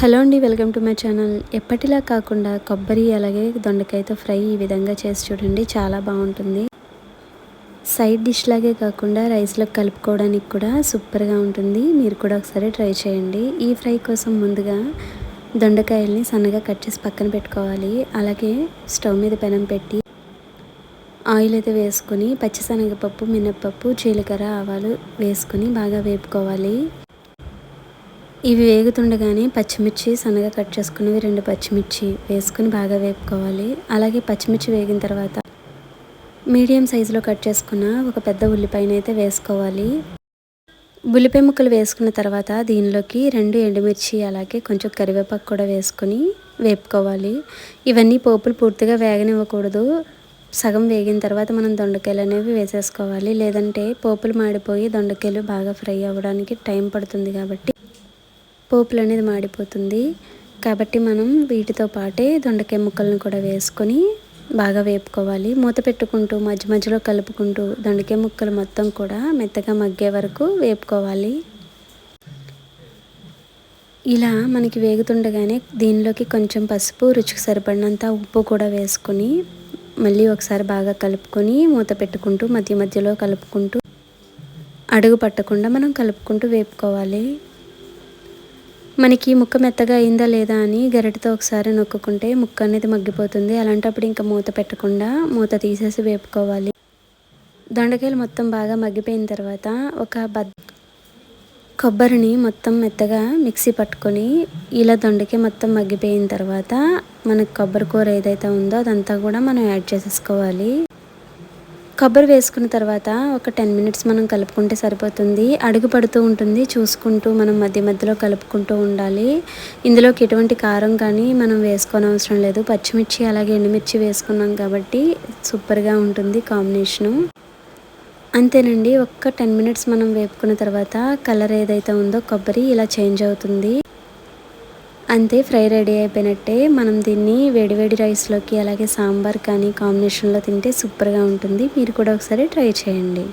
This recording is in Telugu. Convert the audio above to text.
హలో అండి వెల్కమ్ టు మై ఛానల్. ఎప్పటిలా కాకుండా కొబ్బరి అలాగే దొండకాయతో ఫ్రై ఈ విధంగా చేసి చూడండి చాలా బాగుంటుంది. సైడ్ డిష్ లాగే కాకుండా రైస్లో కలుపుకోవడానికి కూడా సూపర్గా ఉంటుంది. మీరు కూడా ఒకసారి ట్రై చేయండి. ఈ ఫ్రై కోసం ముందుగా దొండకాయల్ని సన్నగా కట్ చేసి పక్కన పెట్టుకోవాలి. అలాగే స్టవ్ మీద పెనం పెట్టి ఆయిల్ అయితే వేసుకొని పచ్చిశనగపప్పు మినప్పప్పు జీలకర్ర ఆవాలు వేసుకొని బాగా వేపుకోవాలి. ఇవి వేగుతుండగానే పచ్చిమిర్చి సన్నగా కట్ చేసుకున్నవి రెండు పచ్చిమిర్చి వేసుకుని బాగా వేపుకోవాలి. అలాగే పచ్చిమిర్చి వేగిన తర్వాత మీడియం సైజులో కట్ చేసుకున్న ఒక పెద్ద ఉల్లిపాయను అయితే వేసుకోవాలి. ఉల్లిపాయ ముక్కలు వేసుకున్న తర్వాత దీనిలోకి రెండు ఎండుమిర్చి అలాగే కొంచెం కరివేపాకు కూడా వేసుకొని వేపుకోవాలి. ఇవన్నీ పోపులు పూర్తిగా వేగనివ్వకూడదు. సగం వేగిన తర్వాత మనం దొండకాయలు అనేవి వేసేసుకోవాలి. లేదంటే పోపులు మాడిపోయి దొండకాయలు బాగా ఫ్రై అవ్వడానికి టైం పడుతుంది కాబట్టి పోపులు అనేది మాడిపోతుంది. కాబట్టి మనం వీటితో పాటే దొండకాయ ముక్కలను కూడా వేసుకొని బాగా వేపుకోవాలి. మూత పెట్టుకుంటూ మధ్య మధ్యలో కలుపుకుంటూ దొండకాయ ముక్కలు మొత్తం కూడా మెత్తగా మగ్గే వరకు వేపుకోవాలి. ఇలా మనకి వేగుతుండగానే దీనిలోకి కొంచెం పసుపు రుచికి సరిపడినంత ఉప్పు కూడా వేసుకొని మళ్ళీ ఒకసారి బాగా కలుపుకొని మూత పెట్టుకుంటూ మధ్య మధ్యలో కలుపుకుంటూ అడుగు పట్టకుండా మనం కలుపుకుంటూ వేపుకోవాలి. మనకి ముక్క మెత్తగా అయిందా లేదా అని గరిటతో ఒకసారి నొక్కుంటే ముక్క అనేది మగ్గిపోతుంది. అలాంటప్పుడు ఇంకా మూత పెట్టకుండా మూత తీసేసి వేపుకోవాలి. దొండకాయలు మొత్తం బాగా మగ్గిపోయిన తర్వాత ఒక బద్ కొబ్బరిని మొత్తం మెత్తగా మిక్సీ పట్టుకొని ఇలా దొండకాయ మొత్తం మగ్గిపోయిన తర్వాత మనకు కొబ్బరి కూర ఏదైతే ఉందో అదంతా కూడా మనం యాడ్ చేసేసుకోవాలి. కొబ్బరి వేసుకున్న తర్వాత ఒక టెన్ మినిట్స్ మనం కలుపుకుంటే సరిపోతుంది. అడుగు పడుతూ ఉంటుంది. చూసుకుంటూ మనం మధ్య మధ్యలో కలుపుకుంటూ ఉండాలి. ఇందులోకి ఎటువంటి కారం కానీ మనం వేసుకోని అవసరం లేదు. పచ్చిమిర్చి అలాగే ఎండుమిర్చి వేసుకున్నాం కాబట్టి సూపర్గా ఉంటుంది కాంబినేషను. అంతేనండి. ఒక్క టెన్ మినిట్స్ మనం వేపుకున్న తర్వాత కలర్ ఏదైతే ఉందో కొబ్బరి ఇలా చేంజ్ అవుతుంది. అంతే ఫ్రై రెడీ అయిపోయినట్టే మనం దీన్ని వేడివేడి రైస్లోకి అలాగే సాంబార్ కానీ కాంబినేషన్లో తింటే సూపర్గా ఉంటుంది. మీరు కూడా ఒకసారి ట్రై చేయండి.